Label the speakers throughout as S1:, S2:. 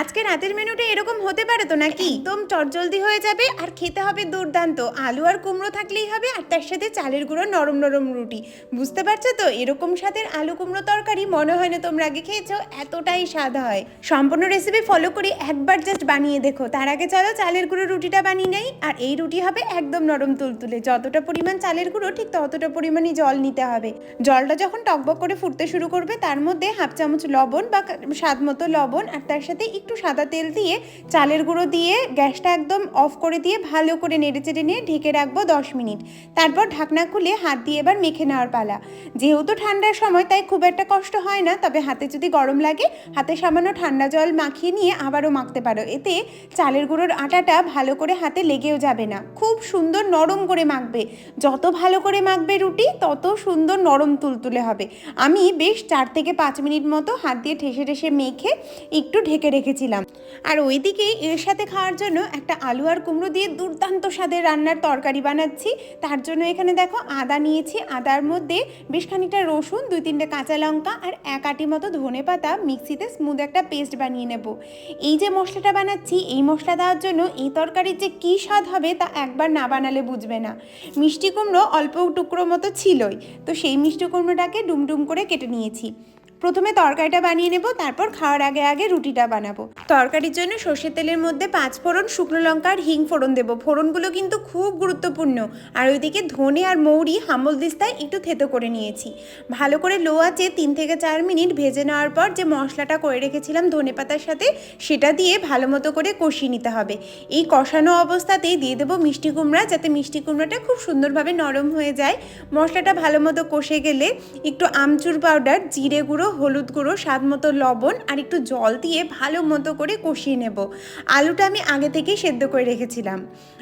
S1: আজকে রাতের মেনুটা এরকম হতে পারে তো নাকি? একদম চটজলদি হয়ে যাবে আর খেতে হবে দুর্দান্ত। আলু আর কুমড়ো থাকলেই হবে আর তার সাথে চালের গুঁড়ো নরম নরম রুটি। বুঝতে পারছ তো? এরকম স্বাদের আলু কুমড়ো তরকারি মনে হয় না তোমরা আগে খেয়েছো, এতটাই স্বাদ হয়। সম্পূর্ণ রেসিপি ফলো করে একবার জাস্ট বানিয়ে দেখো। তার আগে চলো চালের গুঁড়ো রুটিটা বানিয়ে নেই আর এই রুটি হবে একদম নরম তুলতুলে। যতটা পরিমাণ চালের গুঁড়ো, ঠিক ততটা পরিমাণই জল নিতে হবে। জলটা যখন টকবক করে ফুটতে শুরু করবে, তার মধ্যে হাফ চামচ লবণ বা স্বাদ মতো লবণ আর তার সাথে একটু সাদা তেল দিয়ে চালের গুঁড়ো দিয়ে গ্যাসটা একদম অফ করে দিয়ে ভালো করে নেড়ে চেড়ে নিয়ে ঢেকে রাখব দশ মিনিট। তারপর ঢাকনা খুলে হাত দিয়ে এবার মেখে নেওয়ার পালা। যেহেতু ঠান্ডার সময়, তাই খুব একটা কষ্ট হয় না, তবে হাতে যদি গরম লাগে, হাতে সামান্য ঠান্ডা জল মাখিয়ে নিয়ে আবারও মাখতে পারো। এতে চালের গুঁড়োর আটাটা ভালো করে হাতে লেগেও যাবে না। খুব সুন্দর নরম করে মাখবে। যত ভালো করে মাখবে রুটি, তত সুন্দর নরম তুলতুলে হবে। আমি বেশ চার থেকে পাঁচ মিনিট মতো হাত দিয়ে ঠেসে ঠেসে মেখে একটু ঢেকে রেখেছিলাম আর ওইদিকে এর সাথে খাওয়ার জন্য একটা আলু আর কুমড়ো দিয়ে দুর্দান্ত স্বাদের রান্নার তরকারি বানাচ্ছি। তার জন্য এখানে দেখো আদা নিয়েছি। আদার মধ্যে বেশ খানিকটা রসুন, দুই তিনটে কাঁচা লঙ্কা আর এক আটি মতো ধনে পাতা মিক্সিতে স্মুথ একটা পেস্ট বানিয়ে নেব। এই যে মশলাটা বানাচ্ছি, এই মশলা দেওয়ার জন্য এই তরকারির যে কী স্বাদ হবে তা একবার না বানালে বুঝবে না। মিষ্টি কুমড়ো অল্প টুকরো মতো ছিলই। তো সেই মিষ্টি কুমড়োটাকে ডুমডুম করে কেটে নিয়েছি। প্রথমে তরকারিটা বানিয়ে নেব, তারপর খাওয়ার আগে আগে রুটিটা বানাবো। তরকারির জন্য সর্ষের তেলের মধ্যে পাঁচ ফোড়ন, শুকনো লঙ্কা আর হিং ফোড়ন দেবো। ফোড়নগুলো কিন্তু খুব গুরুত্বপূর্ণ। আর ওইদিকে ধনে আর মৌরি হামল দিস্তায় একটু থেতো করে নিয়েছি। ভালো করে লো আছে তিন থেকে চার মিনিট ভেজে নেওয়ার পর যে মশলাটা করে রেখেছিলাম ধনে পাতার সাথে, সেটা দিয়ে ভালো মতো করে কষিয়ে নিতে হবে। এই কষানো অবস্থাতেই দিয়ে দেবো মিষ্টি কুমড়া, যাতে মিষ্টি কুমড়াটা খুব সুন্দরভাবে নরম হয়ে যায়। মশলাটা ভালো মতো কষে গেলে একটু আমচুর পাউডার, জিরে গুঁড়ো হলুদ গুঁড়ো, স্বাদ মতো লবণ আর একটু জল দিয়ে ভালো মতো করে কষিয়ে নেব। আলুটা আমি আগে থেকেই সেদ্ধ করে রেখেছিলাম।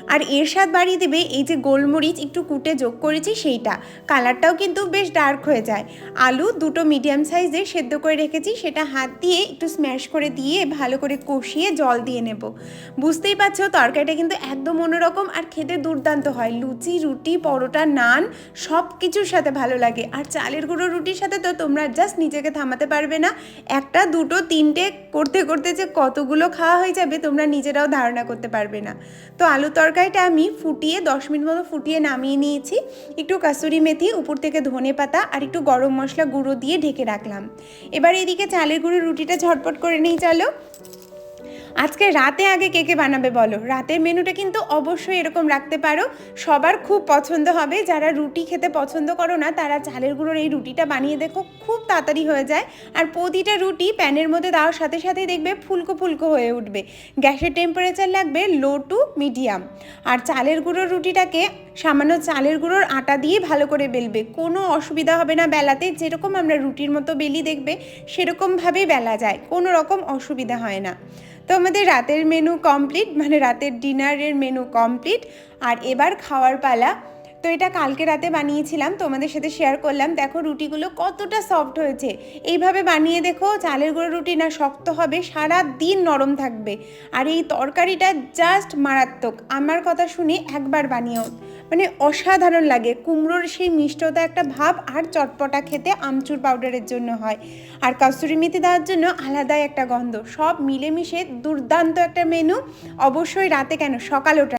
S1: আর এর স্বাদ বাড়িয়ে দেবে এই যে গোলমরিচ একটু কুটে যোগ করেছি সেইটা। কালারটাও কিন্তু বেশ ডার্ক হয়ে যায়। আলু দুটো মিডিয়াম সাইজে সেদ্ধ করে রেখেছি, সেটা হাত দিয়ে একটু স্ম্যাশ করে দিয়ে ভালো করে কষিয়ে জল দিয়ে নেব। বুঝতেই পারছ, তরকারিটা কিন্তু একদম অন্যরকম আর খেতে দুর্দান্ত হয়। লুচি, রুটি, পরোটা, নান সব কিছুর সাথে ভালো লাগে। আর চালের গুঁড়ো, রুটির সাথে তো তোমরা জাস্ট নিজেকে থামাতে পারবে না। একটা, দুটো, তিনটে করতে করতে যে কতগুলো খাওয়া হয়ে যাবে তোমরা নিজেরাও ধারণা করতে পারবে না। তো আলু তরকারিটা আমি ফুটিয়ে, দশ মিনিট মতো ফুটিয়ে নামিয়ে নিয়েছি। একটু কাসুরি মেথি, উপর থেকে ধনে পাতা আর একটু গরম মশলা গুঁড়ো দিয়ে ঢেকে রাখলাম। এবার এদিকে চালের গুঁড়ো রুটিটা ঝটপট করে নিই, চলো। আজকে রাতে আগে কে কে বানাবে বলো? রাতের মেনুটা কিন্তু অবশ্যই এরকম রাখতে পারো। সবার খুব পছন্দ হবে। যারা রুটি খেতে পছন্দ করো না, তারা চালের গুঁড়োর এই রুটিটা বানিয়ে দেখো, খুব তাড়াতাড়ি হয়ে যায়। আর প্রতিটা রুটি প্যানের মধ্যে দেওয়ার সাথে সাথেই দেখবে ফুলকো ফুলকো হয়ে উঠবে। গ্যাসের টেম্পারেচার লাগবে লো টু মিডিয়াম আর চালের গুঁড়োর রুটিটাকে সামান্য চালের গুঁড়োর আটা দিয়ে ভালো করে বেলবে। কোনো অসুবিধা হবে না বেলাতে। যেরকম আমরা রুটির মতো বেলি দেখবে, সেরকমভাবেই বেলা যায়। কোনো রকম অসুবিধা হয় না। তো আমাদের রাতের মেনু কমপ্লিট মানে রাতের ডিনারের মেনু কমপ্লিট আর এবার খাওয়ার পালা। তো এটা কালকে রাতে বানিয়েছিলাম তোমাদের সাথে শেয়ার করলাম। দেখো রুটিগুলো কতটা সফট হয়েছে। এইভাবে বানিয়ে দেখো, চালের গুঁড়ো রুটি না শক্ত হবে সারা দিন নরম থাকবে। আর এই তরকারিটা জাস্ট মারাত্মক। আমার কথা শুনে একবার বানিয়েও মানে অসাধারণ লাগে। কুমড়োর সেই মিষ্টতা, একটা ভাব আর চটপটা খেতে আমচুর পাউডারের জন্য হয়। আর কাস্তুরি মেথি দেওয়ার জন্য আলাদাই একটা গন্ধ। সব মিলেমিশে দুর্দান্ত একটা মেনু অবশ্যই রাতে কেন? সকাল ওটা